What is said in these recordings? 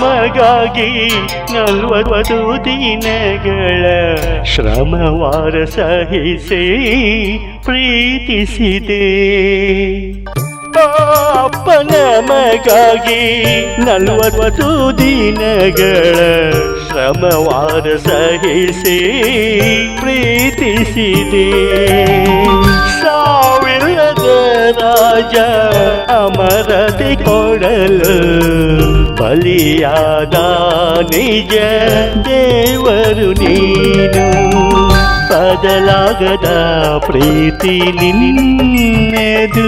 ಮಗಾಗಿ ನಲ್ವತ್ತು ದಿನಗಳ ಶ್ರಮವಾರ ಸಹಿಸಿ ಪ್ರೀತಿಸಿದೆ. ಆ ಅಪ್ಪನ ಮಗಾಗಿ ನಲ್ವತ್ತು ದಿನಗಳ ಶ್ರಮವಾರ ಸಹಿಸಿ ಪ್ರೀತಿಸಿದೆ ಸಾವಿರದ ರಾಜ ಅಮರತೆ ಕೊಡಲು ಬಲಿಯಾದ ನಿಜ ದೇವರು ನೀನು ಬದಲಾಗದ ಪ್ರೀತಿ ನಿನ್ನೆದು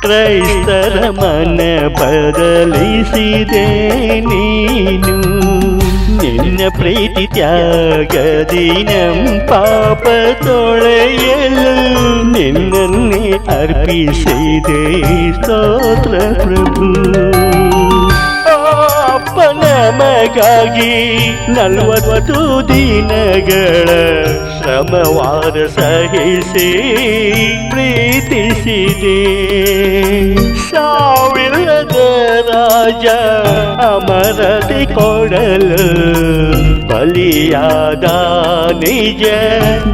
ಕ್ರೈಸ್ತರ ಮನ ಬದಲಿಸಿದೆ ನೀನು ನಿನ್ನ ಪ್ರೀತಿ ತ್ಯಾಗದಿನಂ ಪಾಪ ತೊಳೆಯಲು ನಿನ್ನನ್ನೇ ಅರ್ಪಿಸಿದೆ ಸ್ತೋತ್ರ ಪ್ರಭು ಆ ಅಪ್ಪನ ಮಗಾಗಿ ನಲ್ವತ್ತು ದಿನಗಳ ಶ್ರಮವಾದ ಸಹಿಸಿ ಪ್ರೀತಿಸಿದೆ. ಸಾವಿರದ ರಾಜ ಅಮರದಿ ಕೊಡಲು ಬಲಿಯಾದ ನಿಜ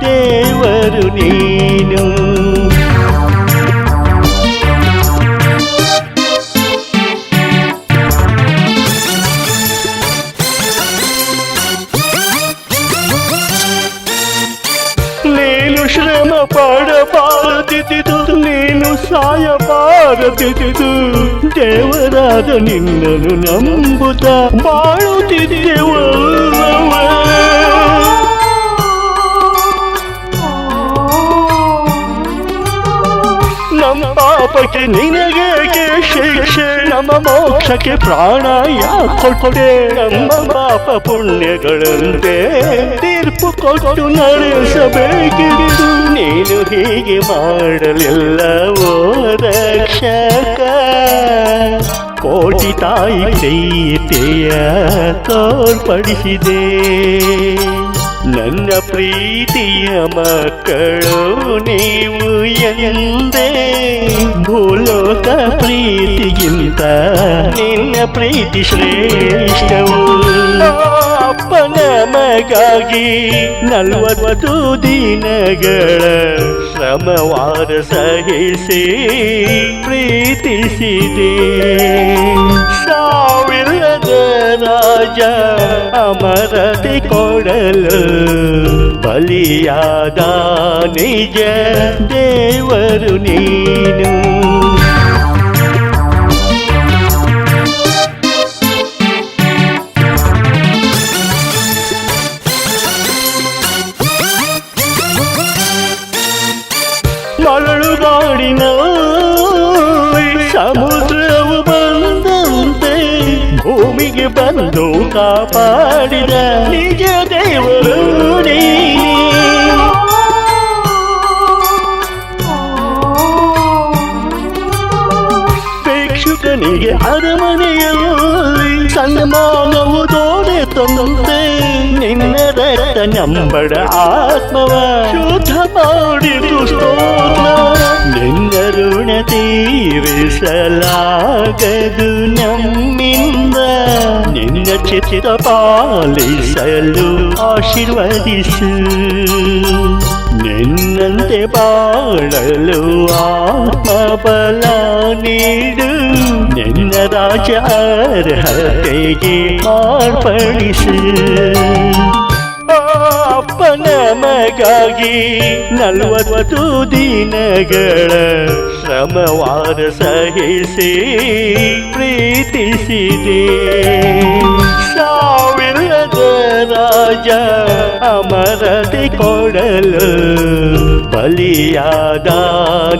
ದೇವರು ನೀನು. ಪಡಬಾರದಿದ್ದು ನೀನು ಸಾಯಬಾರದಿದ್ದು ದೇವರಾದ ನಿನ್ನನ್ನು ನಂಬುತ್ತ ಬಾಳುತ್ತಿದ್ದೆವು ನಮ್ಮ ಪಾಪಕ್ಕೆ ನಿನಗೆ ಶಿಕ್ಷೆ? ನಮ್ಮ ಮೋಕ್ಷಕ್ಕೆ ಪ್ರಾಣ ಕೊಟ್ಟೆ ನಮ್ಮ ಪಾಪ ಪುಣ್ಯಗಳಂತೆ. ತೀರ್ಪು ಕೊಟ್ಟು ನಡೆಸಬೇಕಿದು. ನೀನು ಹೀಗೆ ಮಾಡಲಿಲ್ಲ ರಕ್ಷಕ. ಕೋಟಿ ತಾಯಿ ಪ್ರೀತಿಯ ತೋರ್ಪಡಿಸಿದೆ. ನನ್ನ ಪ್ರೀತಿಯ ಮಕ್ಕಳು ನೀವು ಎಂದೇ ಭೂಲೋಕ ಪ್ರೀತಿಗಿಂತ ನಿನ್ನ ಪ್ರೀತಿ ಶ್ರೇಷ್ಠವು. ಅಪ್ಪನ ಮಗಾಗಿ ನಲ್ವತ್ತು ದಿನಗಳ ಶ್ರಮವಾರ ಸಹಿಸಿ ಪ್ರೀತಿಸಿದೆ. ಸಾವಿರದ ರಾಜ ಅಮರದಿ ಕೊಡಲು ಬಲಿಯಾದ ನಿಜ ದೇವರು ನೀನು ಮರಳುಗಾಡಿನ ಸಮುದ್ರವು ಬಂದಂತೆ ಭೂಮಿಗೆ ಬಂದು ಕಾಪಾಡಿದ ನಿಜ ದೇವರು ನೀನೇ. ಭಿಕ್ಷುಕನಿಗೆ ಅರಮನೆಯಲ್ಲಿ ಸನ್ಮಾನವು ತೋಡೆ ತಂದೆ ನಿನ್ನ ರಕ್ತ ನಂಬಡ ಆತ್ಮವ ಶುದ್ಧ ಮಾಡಿತು ಸ್ತೋತ್ರ ನಿನ್ನ ಋಣ ತೀರಿಸಲಾಗದು ನಮ್ಮಿಂದ ನಿನ್ನ ಚಿತ್ತ ಪಾಲಿಸಲು ಆಶೀರ್ವದಿಸು ನಿನ್ನಂತೆ ಬಾಳಲು ಆತ್ಮಬಲ ನೀಡು ನಿನ್ನ ರಾಜ ಅರ್ಹತೆಗೆ ಮಾರ್ಪಡಿಸು ಆ ಅಪ್ಪನ ಮಗಾಗಿ ನಲ್ವತ್ತು ದಿನಗಳ ಶ್ರಮವಾರ ಸಹಿಸಿ ಪ್ರೀತಿಸಿದೆ. ಸಾವಿರದ ರಾಜ ದಿ ಕೊಡಲು ಬಲಿಯಾದ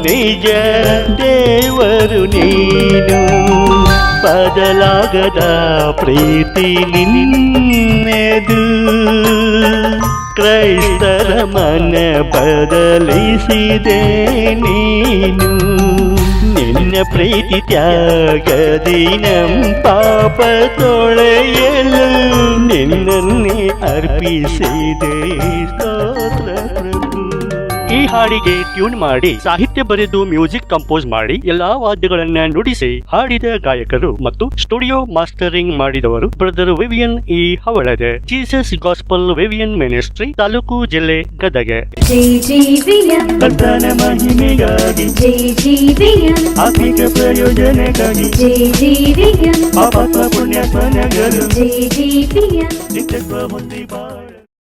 ನಿಜ ದೇವರು ನೀನು. ಬದಲಾಗದ ಪ್ರೀತಿ ನಿನ್ನೆದು ಮನ ಬದಲಿಸಿದೆ ನೀನು ನಿನ್ನ ನಿನ್ನ ಪ್ರೀತಿ ತ್ಯಾಗದಿ ನಂ ಪಾಪ ತೊಳೆಯಲು ನಿನ್ನನ್ನೇ ಅರ್ಪಿಸಿದೆ ಸ್ತೋತ್ರ ಪ್ರಭು ಈ ಹಾಡಿಗೆ ಟ್ಯೂನ್ ಮಾಡಿ ಸಾಹಿತ್ಯ ಬರೆದು ಮ್ಯೂಸಿಕ್ ಕಂಪೋಸ್ ಮಾಡಿ ಎಲ್ಲಾ ವಾದ್ಯಗಳನ್ನ ನುಡಿಸಿ ಹಾಡಿದ ಗಾಯಕರು ಮತ್ತು ಸ್ಟುಡಿಯೋ ಮಾಸ್ಟರಿಂಗ್ ಮಾಡಿದವರು ಬ್ರದರ್ ವಿವಿಯನ್ ಇ ಹವಳದೆ Jesus gospel Vivian ministry taluk ಜಿಲ್ಲೆ ಗದಗೆ. ಆತ್ಮಿಕ ಪ್ರಯೋಜನಕ್ಕಾಗಿ. ಪಾಪ ಪುಣ್ಯ